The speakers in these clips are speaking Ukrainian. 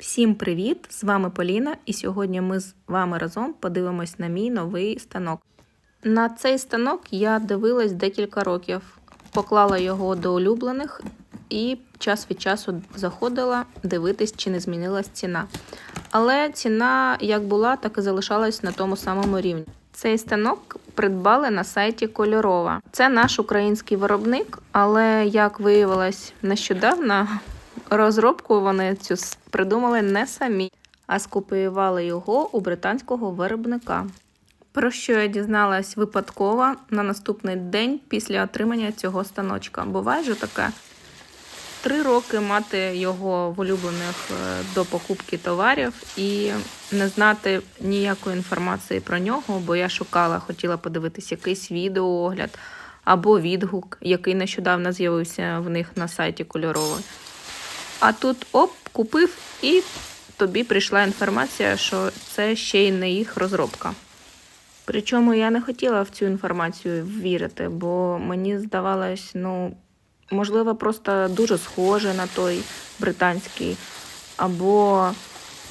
Всім привіт! З вами Поліна, і сьогодні ми з вами разом подивимось на мій новий станок. На цей станок я дивилась декілька років, поклала його до улюблених і час від часу заходила дивитись, чи не змінилась ціна. Але ціна як була, так і залишалась на тому самому рівні. Цей станок придбали на сайті Кольорова. Це наш український виробник, але як виявилось нещодавно, розробку вони цю придумали не самі, а скопіювали його у британського виробника. Про що я дізналась випадково на наступний день після отримання цього станочка. Буває же таке. Три роки мати його в улюблених е, до покупки товарів і не знати ніякої інформації про нього, бо я шукала, хотіла подивитись якийсь відеоогляд або відгук, який нещодавно з'явився в них на сайті кольоровий. А тут оп, купив, і тобі прийшла інформація, що це ще й не їх розробка. Причому я не хотіла в цю інформацію вірити, бо мені здавалось, ну, можливо, просто дуже схоже на той британський, або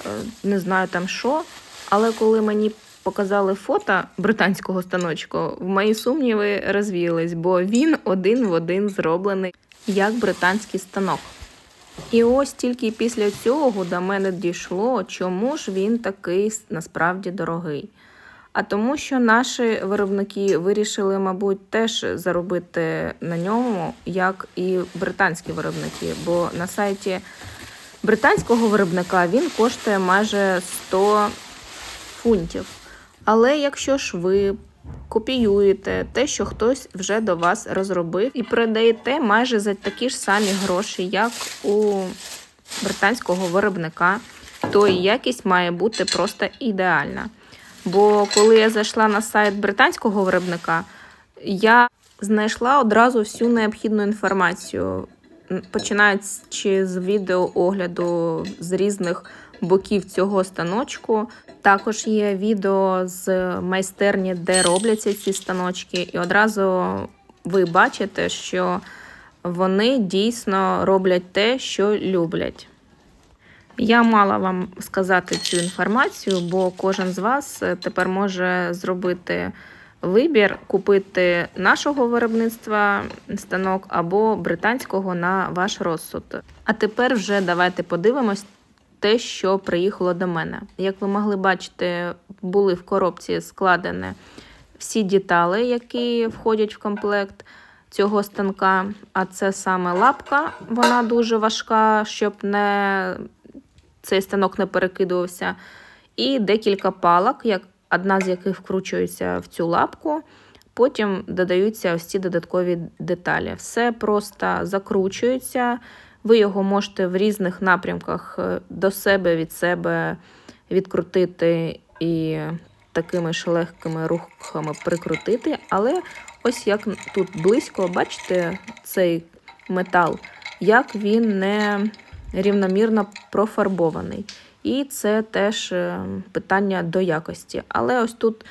е, не знаю там що. Але коли мені показали фото британського станочку, мої сумніви розвіялись, бо він один в один зроблений як британський станок. І ось тільки після цього до мене дійшло, чому ж він такий насправді дорогий. А тому, що наші виробники вирішили, мабуть, теж заробити на ньому, як і британські виробники. Бо на сайті британського виробника він коштує майже 100 фунтів. Але якщо ж ви копіюєте те, що хтось вже до вас розробив, і продаєте майже за такі ж самі гроші, як у британського виробника, то якість має бути просто ідеальна. Бо коли я зайшла на сайт британського виробника, я знайшла одразу всю необхідну інформацію, починаючи з відеоогляду з різних боків цього станочку. Також є відео з майстерні, де робляться ці станочки, і одразу ви бачите, що вони дійсно роблять те, що люблять. Я мала вам сказати цю інформацію, бо кожен з вас тепер може зробити вибір, купити нашого виробництва станок або британського на ваш розсуд. А тепер вже давайте подивимось те, що приїхало до мене. Як ви могли бачити, були в коробці складені всі деталі, які входять в комплект цього станка. А це саме лапка, вона дуже важка, щоб не цей станок не перекидувався. І декілька палок, як, одна з яких вкручується в цю лапку. Потім додаються ось ці додаткові деталі. Все просто закручується. Ви його можете в різних напрямках е, до себе від себе відкрутити і такими ж легкими рухами прикрутити. Але ось як тут близько, бачите, цей метал, як він не рівномірно профарбований. І це теж е, питання до якості. Але ось тут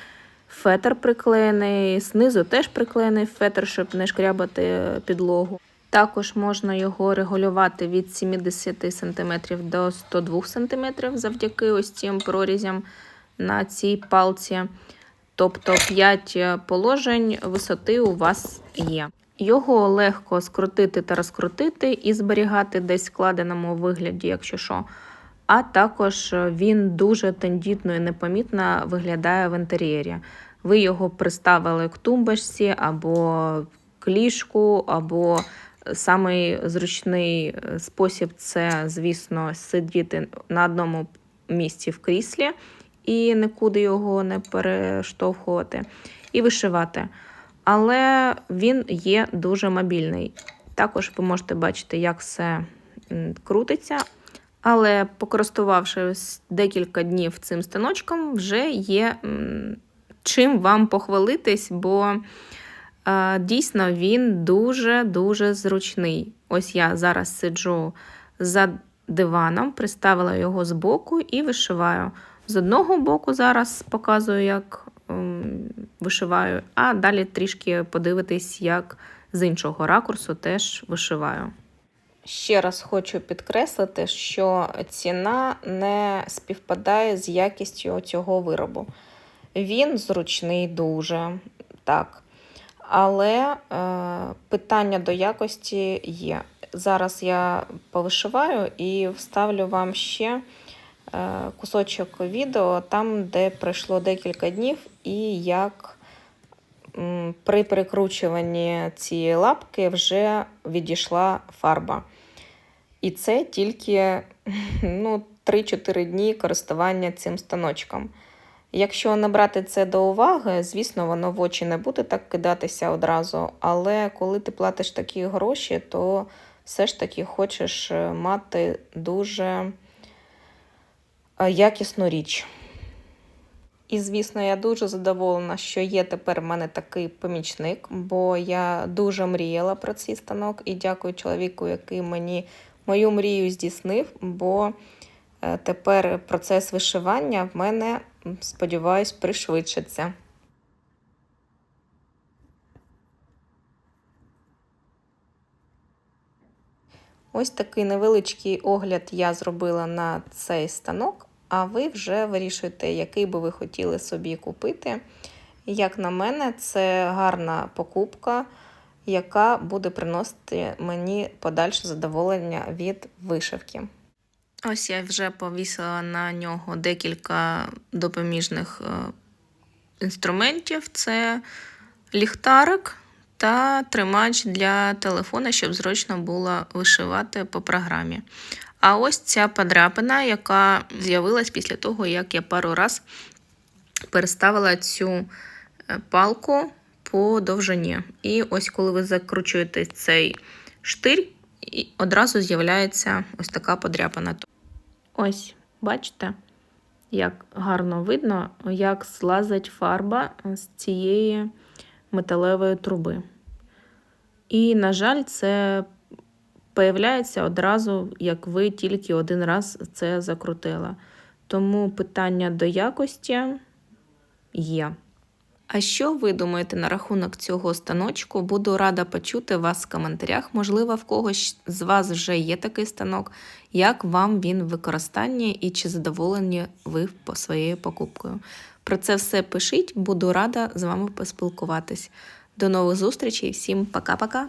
фетр приклеєний, знизу теж приклеєний фетр, щоб не шкрябати підлогу. Також можна його регулювати від 70 см до 102 см завдяки ось цим прорізям на цій палці. Тобто 5 положень висоти у вас є. Його легко скрутити та розкрутити і зберігати десь в складеному вигляді, якщо що. А також він дуже тендітно і непомітно виглядає в інтер'єрі. Ви його приставили к тумбочці або к ліжку, або самий зручний спосіб це, звісно, сидіти на одному місці в кріслі і нікуди його не перештовхувати, і вишивати. Але він є дуже мобільний. Також ви можете бачити, як все крутиться. Але покористувавшись декілька днів цим станочком, вже є чим вам похвалитись, бо е, дійсно він дуже-дуже зручний. Ось я зараз сиджу за диваном, приставила його з боку і вишиваю. З одного боку зараз показую, як вишиваю, а далі трішки подивитись, як з іншого ракурсу теж вишиваю. Ще раз хочу підкреслити, що ціна не співпадає з якістю цього виробу. Він зручний дуже, так. Але е, питання до якості є. Зараз я повишиваю і вставлю вам ще е, кусочок відео, там, де пройшло декілька днів, і як при перекручуванні цієї лапки вже відійшла фарба. І це тільки ну, 3-4 дні користування цим станочком. Якщо не брати це до уваги, звісно, воно в очі не буде так кидатися одразу. Але коли ти платиш такі гроші, то все ж таки хочеш е, мати дуже е, якісну річ. І, звісно, я дуже задоволена, що є тепер в мене такий помічник, бо я дуже мріяла про цей станок і дякую чоловіку, який мені мою мрію здійснив, бо е, тепер процес вишивання в мене, сподіваюсь, пришвидшиться. Ось такий невеличкий огляд я зробила на цей станок, а ви вже вирішуєте, який би ви хотіли собі купити. Як на мене, це гарна покупка, яка буде приносити мені подальше задоволення від вишивки. Ось я вже повісила на нього декілька допоміжних е, інструментів: це ліхтарик та тримач для телефона, щоб зручно було вишивати по програмі. А ось ця подряпина, яка з'явилась після того, як я пару раз переставила цю е, палку по довжині. І ось коли ви закручуєте цей штирь, і одразу з'являється ось така подряпина. Ось, бачите, як гарно видно, як злазить фарба з цієї металевої труби. І, на жаль, це появляється одразу, як ви тільки один раз це закрутили. Тому питання до якості є. А що ви думаєте на рахунок цього станочку? Буду рада почути вас в коментарях. Можливо, в когось з вас вже є такий станок. Як вам він в використанні і чи задоволені ви своєю покупкою? Про це все пишіть, буду рада з вами поспілкуватись. До нових зустрічей, всім пока-пока!